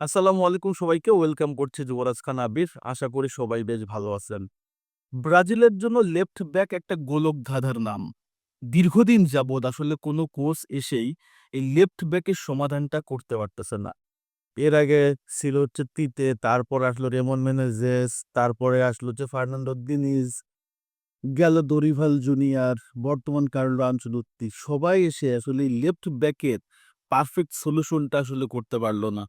আসসালামু আলাইকুম সবাইকে, ওয়েলকাম করছি যুবরাজ খান আবির। আশা করি সবাই বেশ ভালো আছেন। ব্রাজিলের জন্য লেফট ব্যাক একটা গোলক ধাঁধার নাম। দীর্ঘদিন যাবৎ আসলে কোনো কোচ এসেই এই লেফট ব্যাকের সমাধানটা করতে পারতেছে না। এর আগে ছিল হচ্ছে তিতে, তারপর আসলো রেমন মেনেজেস, তারপরে আসলো হচ্ছে ফার্নান্ডো দিনিজ, গেল দরিভাল জুনিয়র, বর্তমান কার্লো আনচলুত্তি সবাই এসে আসলে লেফট ব্যাকের পারফেক্ট সলিউশনটা আসলে করতে পারল না।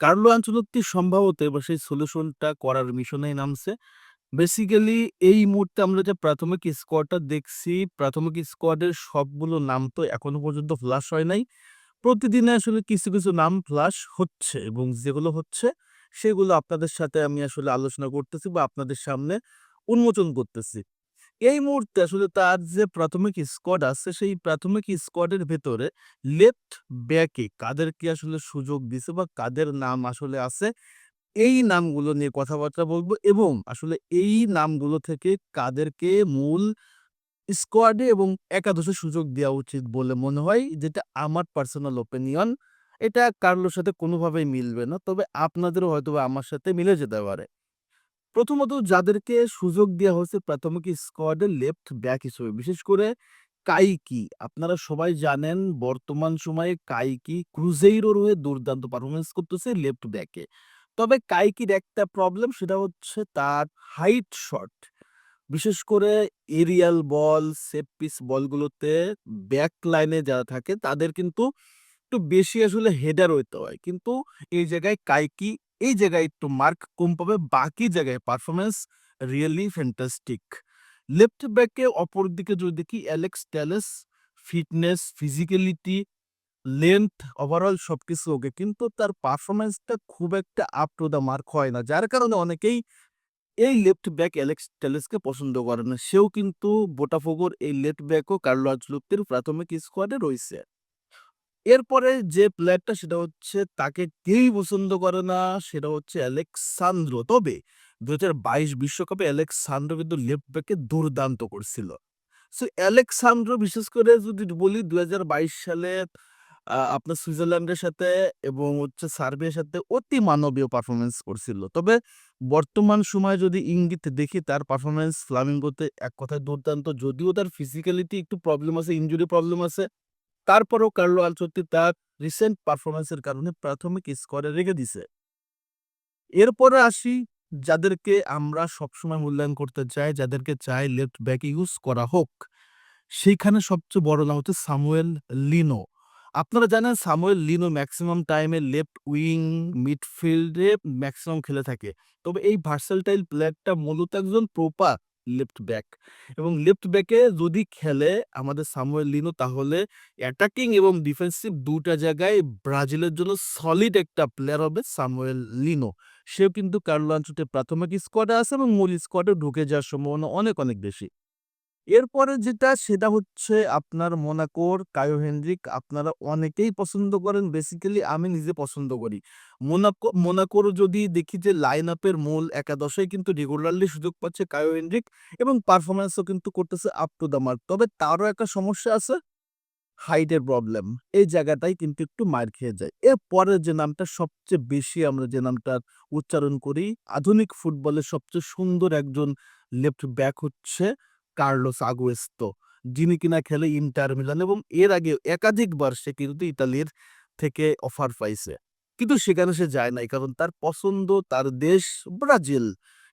কার্লো আনচলত্তি সম্ভবত এবার সেই সলিউশনটা করার মিশনেই নামছে। বেসিক্যালি এই মুহূর্তে আমরা যে প্রাথমিক স্কোয়াডটা দেখছি, প্রাথমিক স্কোয়াডের সবগুলো নাম তো এখনও পর্যন্ত ফ্লাশ হয় নাই। প্রতিদিনে আসলে কিছু কিছু নাম ফ্লাশ হচ্ছে এবং যেগুলো হচ্ছে সেগুলো আপনাদের সাথে আমি আসলে আলোচনা করতেছি বা আপনাদের সামনে উন্মোচন করতেছি। এই মুহূর্তে আসলে তার যে প্রাথমিক স্কোয়াড আছে, সেই প্রাথমিক স্কোয়াডের ভেতরে লেফট ব্যাকে কাদেরকে আসলে সুযোগ দিছে বা কাদের নাম আসলে আছে, এই নামগুলো নিয়ে কথাবার্তা বলব এবং আসলে এই নামগুলো থেকে কাদেরকে মূল স্কোয়াডে এবং একাদশে সুযোগ দেওয়া উচিত বলে মনে হয়, যেটা আমার পার্সোনাল ওপিনিয়ন এটা কার্লোর সাথে কোনোভাবেই মিলবে না, তবে আপনাদেরও হয়তো আমার সাথে মিলে যেতে পারে। প্রথমত যাদেরকে সুযোগ দেওয়া হয়েছে প্রাথমিক স্কোয়াডে লেফট ব্যাক হিসেবে, বিশেষ করে কাইকি। আপনারা সবাই জানেন বর্তমান সময়ে কাইকি ক্রুজেইরোর হয়ে দুর্দান্ত পারফরমেন্স করতেছে লেফট ব্যাকে। তবে কাইকির একটা প্রবলেম সেটা হচ্ছে তার হাইট শট বিশেষ করে এরিয়াল বল সেট পিস বলগুলোতে ব্যাক লাইনে যারা থাকে, তাদের কিন্তু একটু বেশি আসলে হেডার হইতে হয়। কিন্তু এই জায়গায় কাইকি এই জায়গায় একটু মার্ক কম পাবে, বাকি জায়গায় পারফরমেন্স রিয়েলি ফ্যান্টাস্টিক লেফট ব্যাকে অপর দিকে যদি দেখি Alex Telles fitness physicality length overall সবকিছু ওকে কিন্তু তার পারফরমেন্সটা খুব একটা আপ টু দ্য মার্ক হয় না। যার কারণে অনেকেই এই লেফট ব্যাক অ্যালেক্স টেলেসকে পছন্দ করে না। সেও কিন্তু বোটাফোগোর এই লেফট ব্যাকও কার্লো আনচেলত্তির প্রাথমিক স্কোয়াডে রয়েছে। এরপরে যে প্লেয়ারটা সেটা হচ্ছে তাকে কেউই পছন্দ করে না, সেটা হচ্ছে অ্যালেক্সান্দ্রো। তবে দু হাজার বাইশ বিশ্বকাপে অ্যালেক্সান্দ্রো কিন্তু লেফট ব্যাকে দুর্দান্ত করছিল। সো অ্যালেক্সান্দ্রো বিশেষ করে যদি বলি দু হাজার বাইশ সালে আপনার সুইজারল্যান্ডের সাথে এবং হচ্ছে সার্বিয়ার সাথে অতি মানবীয় পারফরমেন্স করছিল। তবে বর্তমান সময়ে যদি ইঙ্গিত দেখি, তার পারফরমেন্স ফ্লামিঙ্গোতে এক কথায় দুর্দান্ত। যদিও তার ফিজিক্যালিটি একটু প্রবলেম আছে ইনজুরি প্রবলেম আছে তারপরেও কার্লো আলচত্তি তার রিসেন্ট পারফরমেন্সের কারণে প্রাথমিক স্কোয়াডে রেখে দিছে এরপরে আসি যাদেরকে আমরা সবসময় মূল্যায়ন করতে চাই, যাদেরকে চাই লেফট ব্যাক ইউজ করা হোক। সেইখানে সবচেয়ে বড় নাম হচ্ছে সামুয়েল লিনো। আপনারা জানেন সামুয়েল লিনো ম্যাক্সিমাম টাইমে লেফট উইং মিডফিল্ডে ম্যাক্সিমাম খেলে থাকে। তবে এই ভার্সালটাইল প্লেয়ারটা মূলত একজন প্রপার লেফট ব্যাক। এবং লেফট ব্যাকে যদি খেলে আমাদের সামুয়েল লিনো, তাহলে অ্যাটাকিং এবং ডিফেন্সিভ দুটা জায়গায় ব্রাজিলের জন্য সলিড একটা প্লেয়ার হবে সামুয়েল লিনো। সেও কিন্তু কার্লো আনচুটে প্রাথমিক স্কোয়াডে আছে এবং মূল স্কোয়াডে ঢুকে যাওয়ার সম্ভাবনা অনেক অনেক বেশি। এরপরে যেটা, সেটা হচ্ছে আপনার মোনাকোর, কায়ো হেনরিক আপনারা অনেকেই পছন্দ করেন। বেসিক্যালি আমি নিজে পছন্দ করি। মোনাকো, মোনাকোর যদি দেখি যে লাইন আপের মূল একাদশে কিন্তু রেগুলারলি সুযোগ পাচ্ছে কায়ো হেনরিক এবং পারফরমেন্সও কিন্তু করতেছে আপ টু দ্য মার্ক। তবে তারও একটা সমস্যা আছে, হাইটের প্রবলেম। এই জায়গাটাই কিন্তু একটু মার খেয়ে যায়। এরপরে যে নামটা, সবচেয়ে বেশি আমরা যে নামটার উচ্চারণ করি, আধুনিক ফুটবলের সবচেয়ে সুন্দর একজন লেফট ব্যাক হচ্ছে কার্লোস আগুয়েস্তো, যিনি কিনা খেলে ইন্টার মিলান এবং এর আগে একাধিকবার সে কিন্তু ইতালির থেকে অফার পাইছে। কিন্তু সেখানে সে যায় নাই কারণ তার পছন্দ, তার দেশ ব্রাজিল।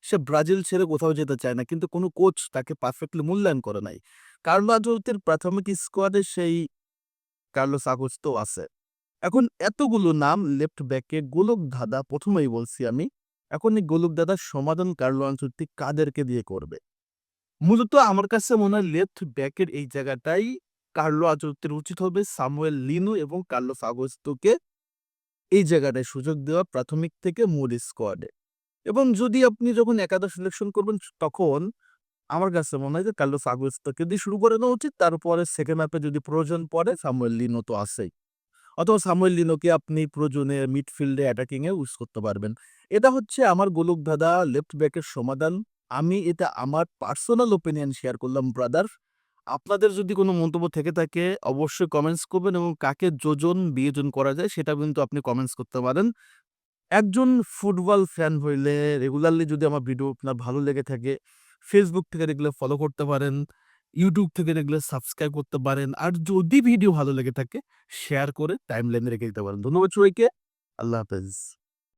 সে ব্রাজিল ছেড়ে কোথাও যেতে চায় না কিন্তু কোনো কোচ তাকে পারফেক্টলি মূল্যায়ন করে নাই। কার্লো আনচেলত্তির প্রাথমিক স্কোয়াডে সেই কার্লোস আগস্তো আছে। এখন এতগুলো নাম লেফট ব্যাকে গোলক ধাঁধা প্রথমেই বলছি আমি, এখন এই গোলক ধাঁধার সমাধান কার্লো আনচেলত্তি কাদেরকে দিয়ে করবে? মূলত আমার কাছে মনে হয় লেফট ব্যাকের এই জায়গাটাই কার্লো আনচেলত্তির উচিত হবে। সামুয়েল লিনু এবং কার্লো আগস্টোকে এই জায়গাটায় সুযোগ দেওয়া প্রাথমিক থেকে মূল স্কোয়াডে। এবং যদি আপনি যখন একাদশ সিলেকশন করবেন, তখন আমার কাছে মনে হয় যে কার্লো আগস্টোকে দিয়ে শুরু করে নেওয়া উচিত। তারপরে সেকেন্ড হাফে যদি প্রয়োজন পড়ে, সামুয়েল লিনো তো আসেই অথবা সামুয়েল লিনোকে আপনি প্রয়োজনে মিডফিল্ডে অ্যাটাকিংয়ে ইউজ করতে পারবেন। এটা হচ্ছে আমার গোলক ধাঁধা লেফট ব্যাকের সমাধান। আমি এটা আমার পার্সোনাল ওপিনিয়ন শেয়ার করলাম ব্রাদার আপনাদের যদি কোনো মন্তব্য থেকে থাকে, অবশ্যই কমেন্টস করবেন এবং কাকে যোজন, বিয়োজন করা যায়, সেটা কিন্তু আপনি কমেন্টস করতে পারেন। একজন ফুটবল ফ্যান হইলে রেগুলারলি যদি আমার ভিডিও আপনার ভালো লেগে থাকে ফেসবুক থেকে দেখলে ফলো করতে পারেন ইউটিউব থেকে দেখলে সাবস্ক্রাইব করতে পারেন, আর যদি ভিডিও ভালো লেগে থাকে শেয়ার করে টাইম লাইনে রেখে দিতে পারেন। ধন্যবাদ সবাইকে, আল্লাহ হাফেজ।